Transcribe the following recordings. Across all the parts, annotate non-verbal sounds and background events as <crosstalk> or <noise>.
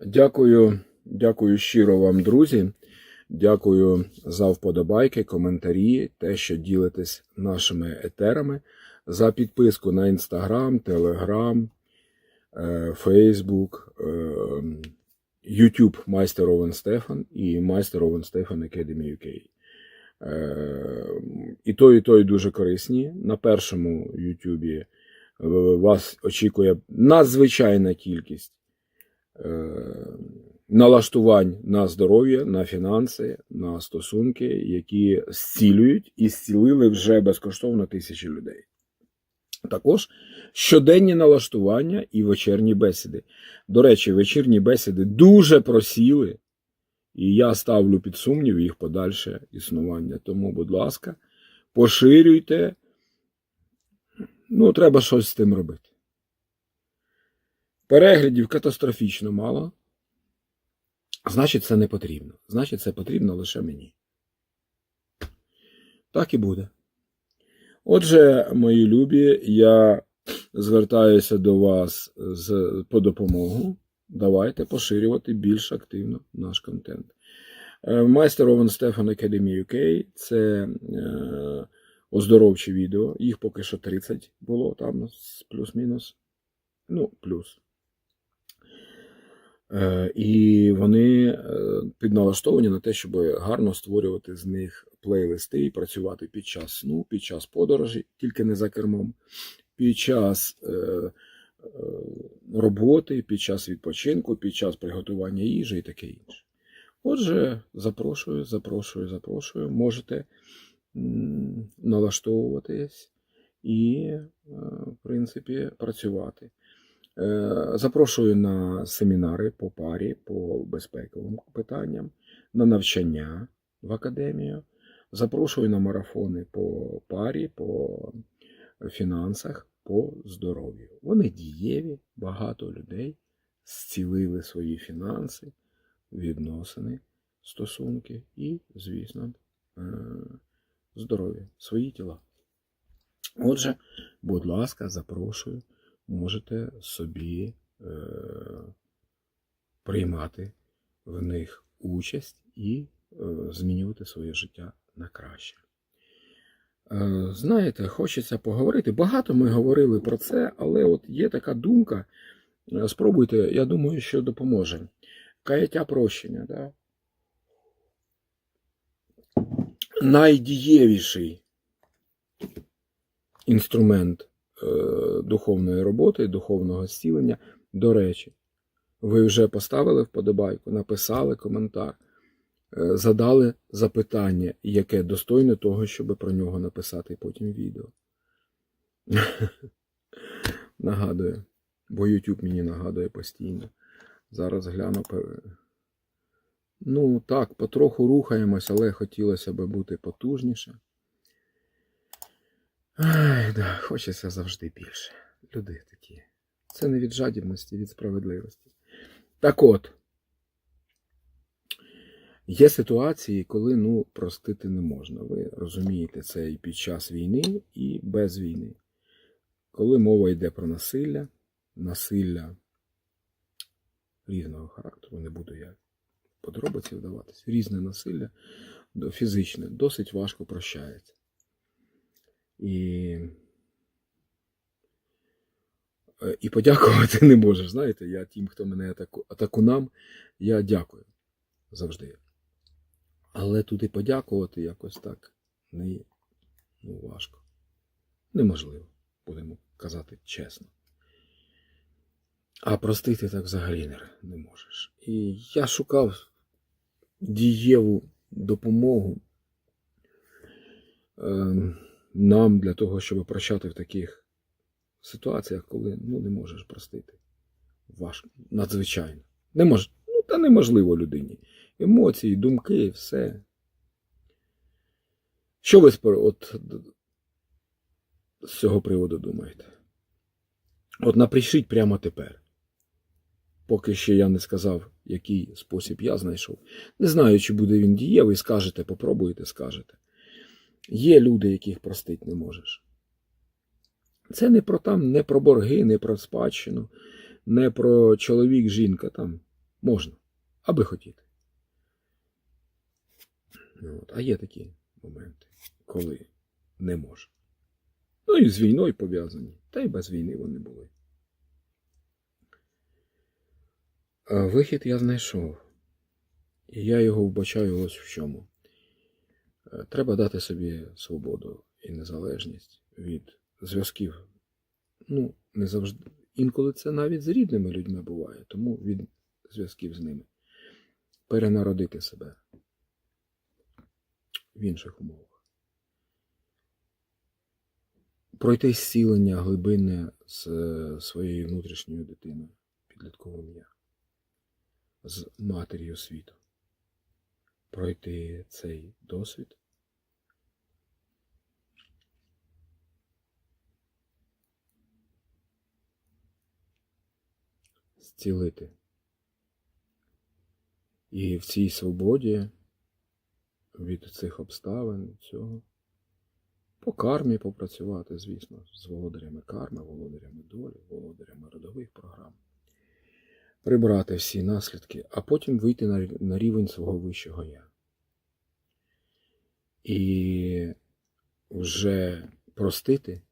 Дякую, дякую щиро вам, друзі. Дякую за вподобайки, коментарі, те, що ділитесь нашими етерами, за підписку на Інстаграм, Телеграм, Фейсбук, YouTube Майстер Овен Стефан і Майстер Овен Стефан Academy UK. Е, І той, і той дуже корисні. На першому Ютубі вас очікує надзвичайна кількість налаштувань на здоров'я, на фінанси, на стосунки, які зцілюють і зцілили вже безкоштовно тисячі людей. Також щоденні налаштування і вечірні бесіди. До речі, вечірні бесіди дуже просіли, і я ставлю під сумнів їх подальше існування. Тому, будь ласка, поширюйте. Ну, треба щось з тим робити. Переглядів катастрофічно мало. Значить, це не потрібно. Значить, це потрібно лише мені. Так і буде. Отже, мої любі, я звертаюся до вас з, по допомогу. Давайте поширювати більш активно наш контент. Е, Майстер Овен Стефан Academy UK це е, оздоровчі відео. Їх поки що 30 було там плюс-мінус. Ну, плюс. Е, І вони е, підналаштовані на те, щоб гарно створювати з них плейлисти і працювати під час сну, під час подорожі, тільки не за кермом, під час е, роботи, під час відпочинку, під час приготування їжі і таке інше. Отже, запрошую, запрошую, запрошую. Можете налаштовуватись і, в принципі, працювати. Е, Запрошую на семінари по парі, по безпековим питанням, на навчання в академію. Запрошую на марафони по парі, по фінансах, по здоров'ю. Вони дієві, багато людей зцілили свої фінанси, відносини, стосунки і, звісно, е, здоров'я, свої тіла. Отже, будь ласка, запрошую можете собі е, приймати в них участь і е, змінювати своє життя на краще. Е, знаєте, хочеться поговорити. Багато ми говорили про це, але от є така думка. е, Спробуйте, я думаю, що допоможе. Каяття прощення. Да? Найдієвіший інструмент духовної роботи, духовного зцілення. До речі, ви вже поставили вподобайку, написали коментар, е, задали запитання, яке достойне того, щоб про нього написати потім відео. <laughs> Нагадую, бо YouTube мені нагадує постійно. Зараз гляну. Ну, так, потроху рухаємось, але хотілося б бути потужніше. Ай, да, хочеться завжди більше. Люди такі. Це не від жадібності, від справедливості. Так от. Є ситуації, коли ну, простити не можна. Ви розумієте, це і під час війни, і без війни. Коли мова йде про насилля, насилля різного характеру, не буду я подробиці вдаватись, різне насилля, фізичне, досить важко прощається. І, е, і подякувати <laughs> не можеш. Знаєте, я тим, хто мене атаку, атакунам, я дякую завжди. Але тут і подякувати якось так не ну, важко. Неможливо, будемо казати чесно. А простити так взагалі не, можеш. І я шукав дієву допомогу. Ем, нам для того, щоб прощати в таких ситуаціях, коли ну, не можеш простити. Важко, надзвичайно. Не мож... Ну, та неможливо людині. Емоції, думки, все. Що ви от, з цього приводу думаєте? От напишіть прямо тепер. Поки ще я не сказав, який спосіб я знайшов. Не знаю, чи буде він дієвий, скажете, попробуєте, скажете. Є люди, яких простити не можеш. Це не про там, не про борги, не про спадщину, не про чоловік, жінка там. Можна, аби хотіти. От. А є такі моменти, коли не можна. Ну і з війною пов'язані, та й без війни вони були. Вихід я знайшов. І я його вбачаю ось в чому. Треба дати собі свободу і незалежність від зв'язків. Ну, не завжди. Інколи це навіть з рідними людьми буває, тому від зв'язків з ними. Перенародити себе в інших умовах. Пройти зцілення глибинне з е, своєю внутрішньою дитиною, підлітковим я, з матір'ю світу. Пройти цей досвід. Зцілити. І в цій свободі від цих обставин, цього. По кармі попрацювати, звісно, з володарями карми, володарями долі, володарями родових програм. Прибрати всі наслідки, а потім вийти на рівень свого вищого я. І вже простити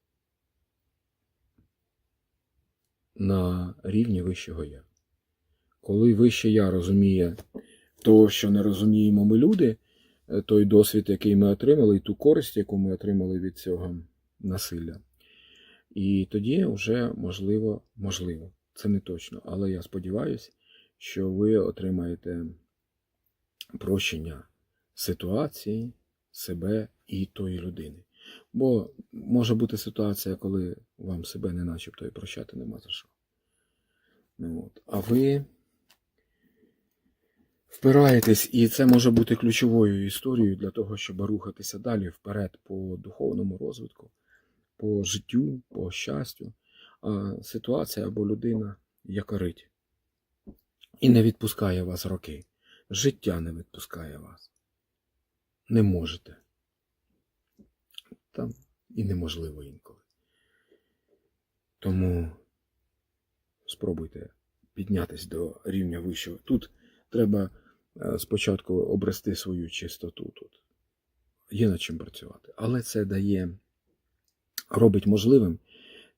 на рівні вищого я. Коли вище я розуміє то, що не розуміємо ми люди, е, той досвід, який ми отримали, і ту користь, яку ми отримали від цього насилля. І тоді вже можливо, можливо, це не точно, але я сподіваюся, що ви отримаєте прощення ситуації, себе і тої людини. Бо може бути ситуація, коли вам себе не начебто і прощати нема за що. Ну, от. А ви впираєтесь, і це може бути ключовою історією для того, щоб рухатися далі вперед по духовному розвитку, по життю, по щастю. А ситуація або людина якорить і не відпускає вас роки. Життя не відпускає вас. Не можете. Там і неможливо інколи. Тому спробуйте піднятися до рівня вищого. Тут треба е, спочатку обрести свою чистоту тут. Є над чим працювати. Але це дає, робить можливим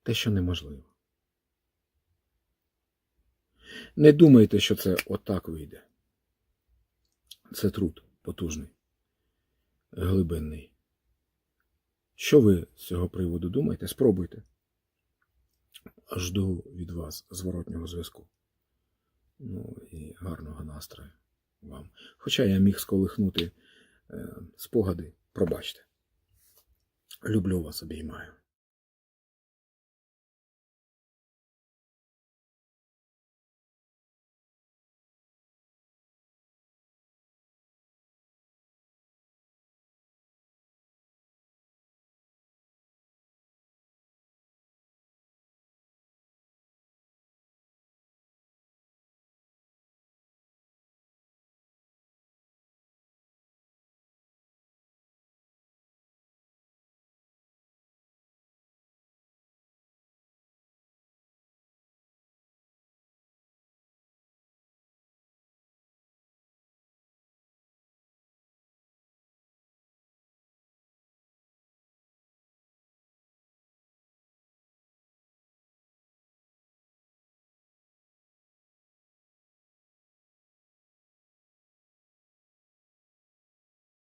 те, що неможливо. Не думайте, що це отак вийде. Це труд потужний, глибинний. Що ви з цього приводу думаєте? Спробуйте. Жду від вас зворотнього зв'язку. Ну і гарного настрою вам. Хоча я міг сколихнути е, спогади, пробачте. Люблю вас, обіймаю.